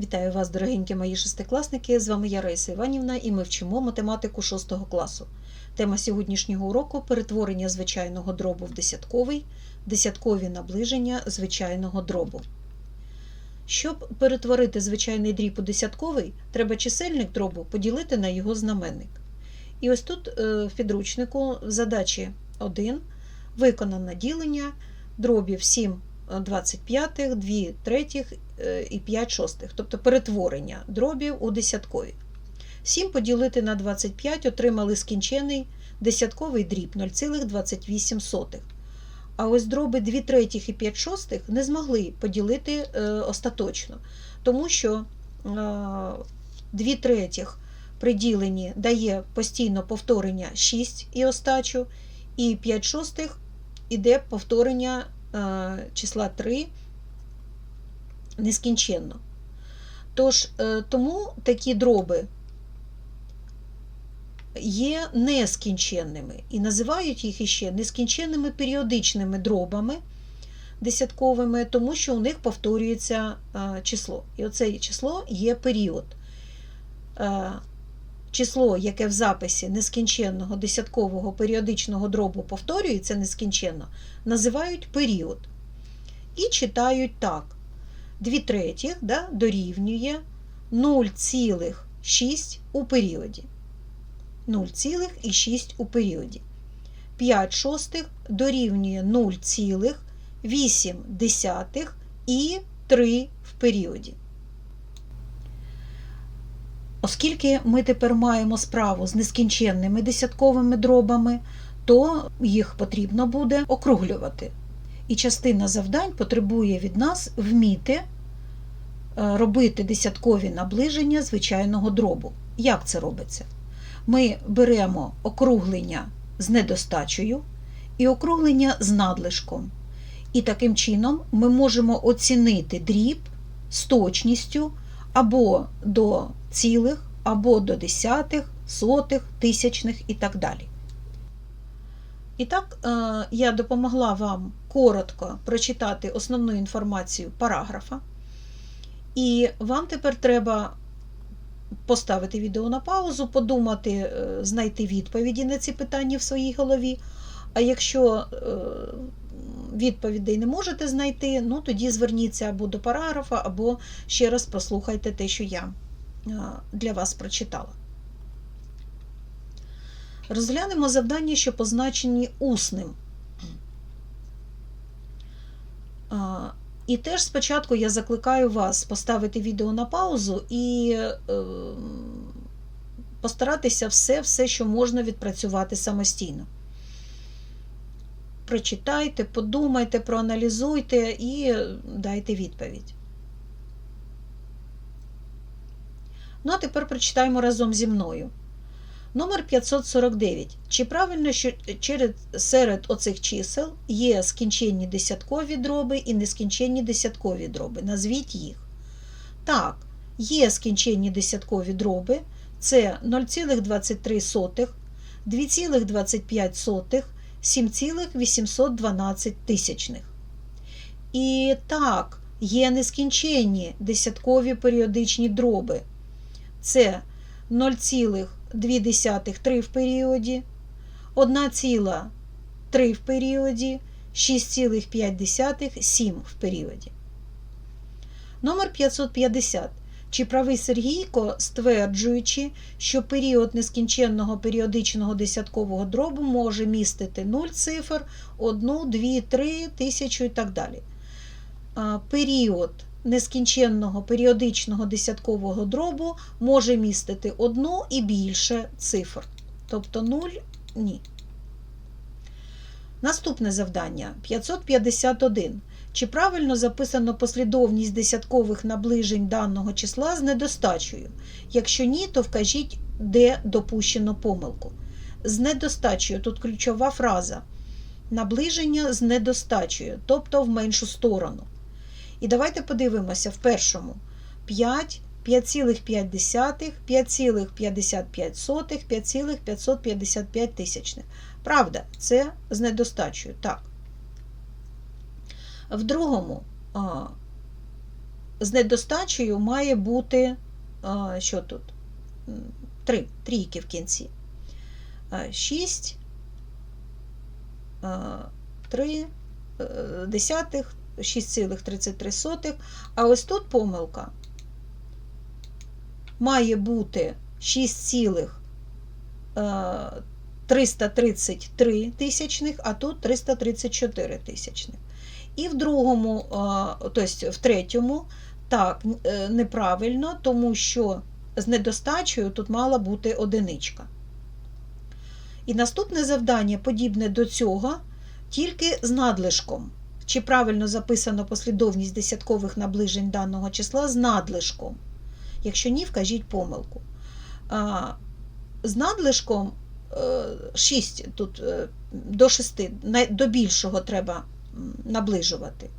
Вітаю вас, дорогенькі мої шестикласники. З вами я Раїса Іванівна, і ми вчимо математику 6 класу. Тема сьогоднішнього уроку перетворення звичайного дробу в десятковий, десяткові наближення звичайного дробу. Щоб перетворити звичайний дріб у десятковий, треба чисельник дробу поділити на його знаменник. І ось тут е, в підручнику задачі 1 виконано ділення дробів 7 25, 2 третіх е, і 5 шостих, тобто перетворення дробів у десяткові. 7 поділити на 25 отримали скінчений десятковий дріб 0,28. А ось дроби 2 третіх і 5 шостих не змогли поділити е, остаточно, тому що е, 2 третіх при діленні дає постійно повторення 6 і остачу, і 5 шостих іде повторення е, числа 3 нескінченно. Тож, е, тому такі дроби є нескінченними і називають їх іще нескінченними періодичними дробами десятковими, тому що у них повторюється е, число. І оце число є період. Число, яке в записі нескінченного десяткового періодичного дробу повторюється нескінченно, називають період. І читають так: 2 третіх да, дорівнює 0,6 у періоді. 0,6 у періоді. 5 шостих дорівнює 0,8 і 3 в періоді. Оскільки ми тепер маємо справу з нескінченними десятковими дробами, то їх потрібно буде округлювати. І частина завдань потребує від нас вміти е, робити десяткові наближення звичайного дробу. Як це робиться? Ми беремо округлення з недостачею і округлення з надлишком. І таким чином ми можемо оцінити дріб з точністю або до цілих, або до десятих, сотих, тисячних і так далі. І так, е, я допомогла вам коротко прочитати основну інформацію параграфа. І вам тепер треба поставити відео на паузу, подумати, е, знайти відповіді на ці питання в своїй голові. А якщо е, відповідей не можете знайти, ну тоді зверніться або до параграфа, або ще раз прослухайте те, що я для вас прочитала. Розглянемо завдання, що позначені усним. І теж спочатку я закликаю вас поставити відео на паузу і е, постаратися все, все, що можна відпрацювати самостійно. Прочитайте, подумайте, проаналізуйте і дайте відповідь. Ну, а тепер прочитаємо разом зі мною. Номер 549. Чи правильно, що серед оцих чисел є скінченні десяткові дроби і нескінченні десяткові дроби? Назвіть їх. Так, є скінченні десяткові дроби. Це 0,23, 2,25, 7,812 тисячних. І так, є нескінченні десяткові періодичні дроби. Це 0,2 в періоді, 1,3 в періоді, 6,5 7 в періоді. Номер 550. Чи правий Сергійко, стверджуючи, що період нескінченного періодичного десяткового дробу може містити 0 цифр, 1, 2, 3, тисячу і так далі. Період нескінченного періодичного десяткового дробу може містити одну і більше цифр. Тобто 0 ні. Наступне завдання 551. Чи правильно записано послідовність десяткових наближень даного числа з недостачею? Якщо ні, то вкажіть, де допущено помилку. З недостачею тут ключова фраза. Наближення з недостачею, тобто в меншу сторону. І давайте подивимося в першому 5, 5,5, 5,55, 5,555 тисячних. Правда, це з недостачею. Так. В другому з недостачею має бути що тут? Три, трійки в кінці. 6, 3 е, десятих, 6,33. А ось тут помилка має бути 6,333 тисячних, а тут 334 тисячних. І в другому, тобто в третьому, так, е, неправильно, тому що з недостачею тут мала бути одиничка. І наступне завдання подібне до цього, тільки з надлишком. Чи правильно записано послідовність десяткових наближень даного числа з надлишком? Якщо ні, вкажіть помилку. З надлишком 6 тут е, до 6, до більшого треба наближувати.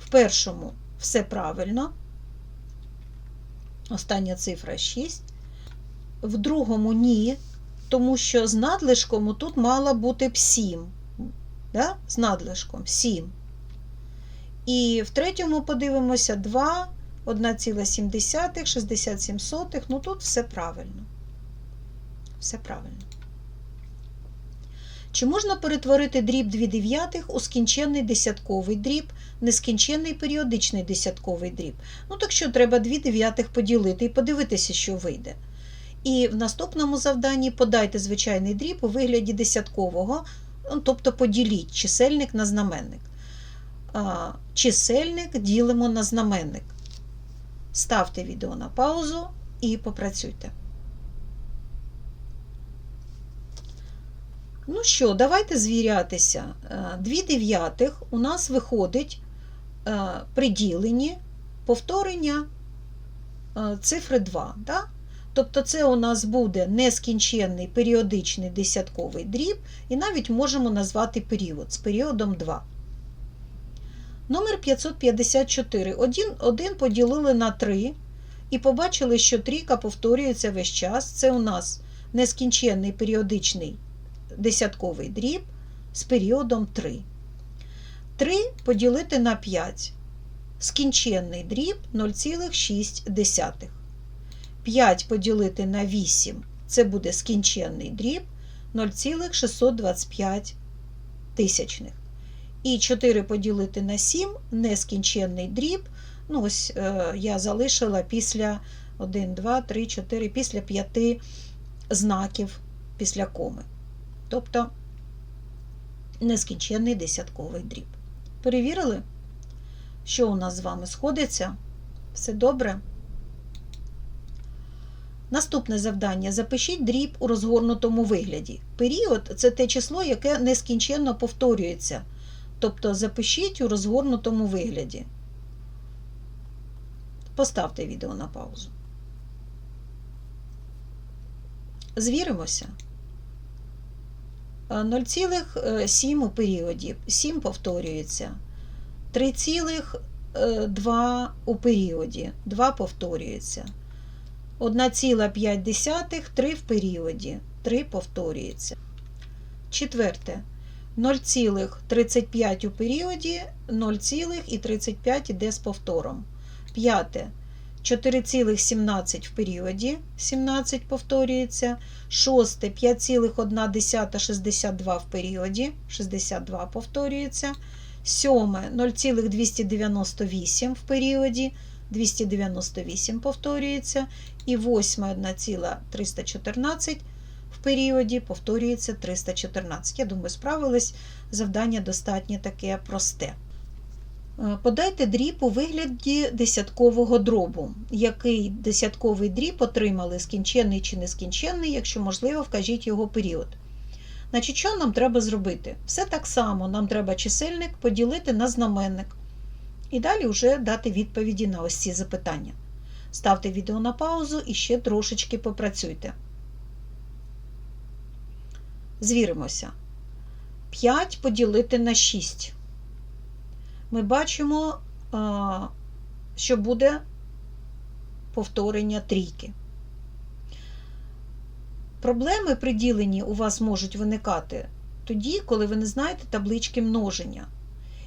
В першому все правильно. Остання цифра 6. В другому ні, тому що з надлишком тут мала бути б 7. Да? З надлишком 7. І в третьому подивимося 2, 1,7, 67. Ну тут все правильно. Все правильно. Чи можна перетворити дріб 2 дев'ятих у скінченний десятковий дріб, нескінченний періодичний десятковий дріб? Ну, так що треба 2 дев'ятих поділити і подивитися, що вийде. І в наступному завданні подайте звичайний дріб у вигляді десяткового, ну, тобто поділіть чисельник на знаменник. Чисельник ділимо на знаменник. Ставте відео на паузу і попрацюйте. Ну що, давайте звірятися. 2 дев'ятих у нас виходить при діленні повторення цифри 2. Да? Тобто це у нас буде нескінченний періодичний десятковий дріб, і навіть можемо назвати період з періодом 2. Номер 554. Один, один поділили на 3 і побачили, що трійка повторюється весь час. Це у нас нескінченний періодичний десятковий дріб з періодом 3. 3 поділити на 5. Скінченний дріб 0,6. 5 поділити на 8 це буде скінченний дріб 0,625 тисячних. І 4 поділити на 7 нескінченний дріб. Ну, ось е, я залишила після 1, 2, 3, 4, після 5 знаків після коми. Тобто нескінченний десятковий дріб. Перевірили, що у нас з вами сходиться? Все добре? Наступне завдання: запишіть дріб у розгорнутому вигляді. Період це те число, яке нескінченно повторюється. Тобто запишіть у розгорнутому вигляді. Поставте відео на паузу. Звіримося. 0,7 у періоді. 7 повторюється. 3,2 у періоді. 2 повторюється. 1,5 3 в періоді. 3 повторюється. Четверте. 0,35 у періоді, 0,35 іде з повтором. П'яте. 4,17 в періоді, 17 повторюється. Шосте 5,1 62 в періоді, 62 повторюється. Сьоме 0,298 в періоді, 298 повторюється. І восьме 1,314 в періоді повторюється 314. Я думаю, справились. Завдання достатньо таке просте. Подайте дріб у вигляді десяткового дробу. Який десятковий дріб отримали, скінченний чи нескінченний, якщо можливо, вкажіть його період. Значить, що нам треба зробити? Все так само, нам треба чисельник поділити на знаменник. І далі вже дати відповіді на ось ці запитання. Ставте відео на паузу і ще трошечки попрацюйте. Звіримося. 5 поділити на 6 ми бачимо, що буде повторення трійки. Проблеми при діленні у вас можуть виникати тоді, коли ви не знаєте таблички множення.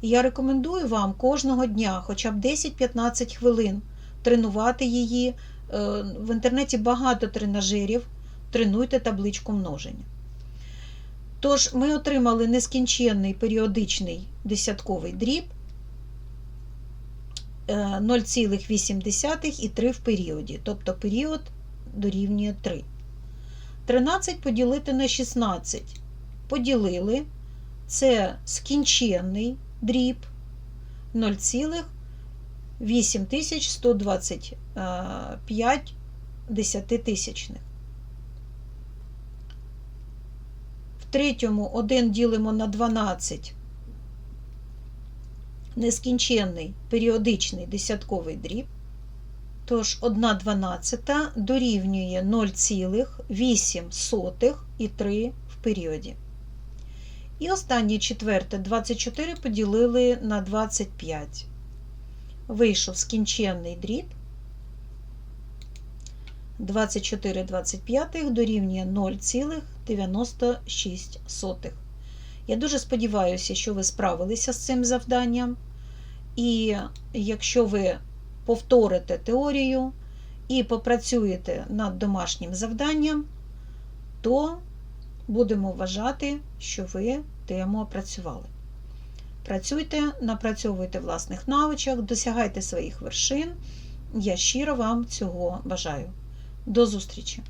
І я рекомендую вам кожного дня, хоча б 10-15 хвилин, тренувати її. Е, В інтернеті багато тренажерів. Тренуйте табличку множення. Тож, ми отримали нескінченний періодичний десятковий дріб 0,8 і 3 в періоді, тобто період дорівнює 3. 13 поділити на 16. Поділили. Це скінченний дріб 0,8125 десятитисячних. В третьому 1 ділимо на 12. Нескінченний періодичний десятковий дріб. Тож 1 дванадцята дорівнює 0,8 і 3 в періоді. І останнє четверте 24 поділили на 25. Вийшов скінченний дріб. 24 25 дорівнює 0,96. Я дуже сподіваюся, що ви справилися з цим завданням. І якщо ви повторите теорію і попрацюєте над домашнім завданням, то будемо вважати, що ви тему опрацювали. Працюйте, напрацьовуйте власних навичок, досягайте своїх вершин. Я щиро вам цього бажаю. До зустрічі!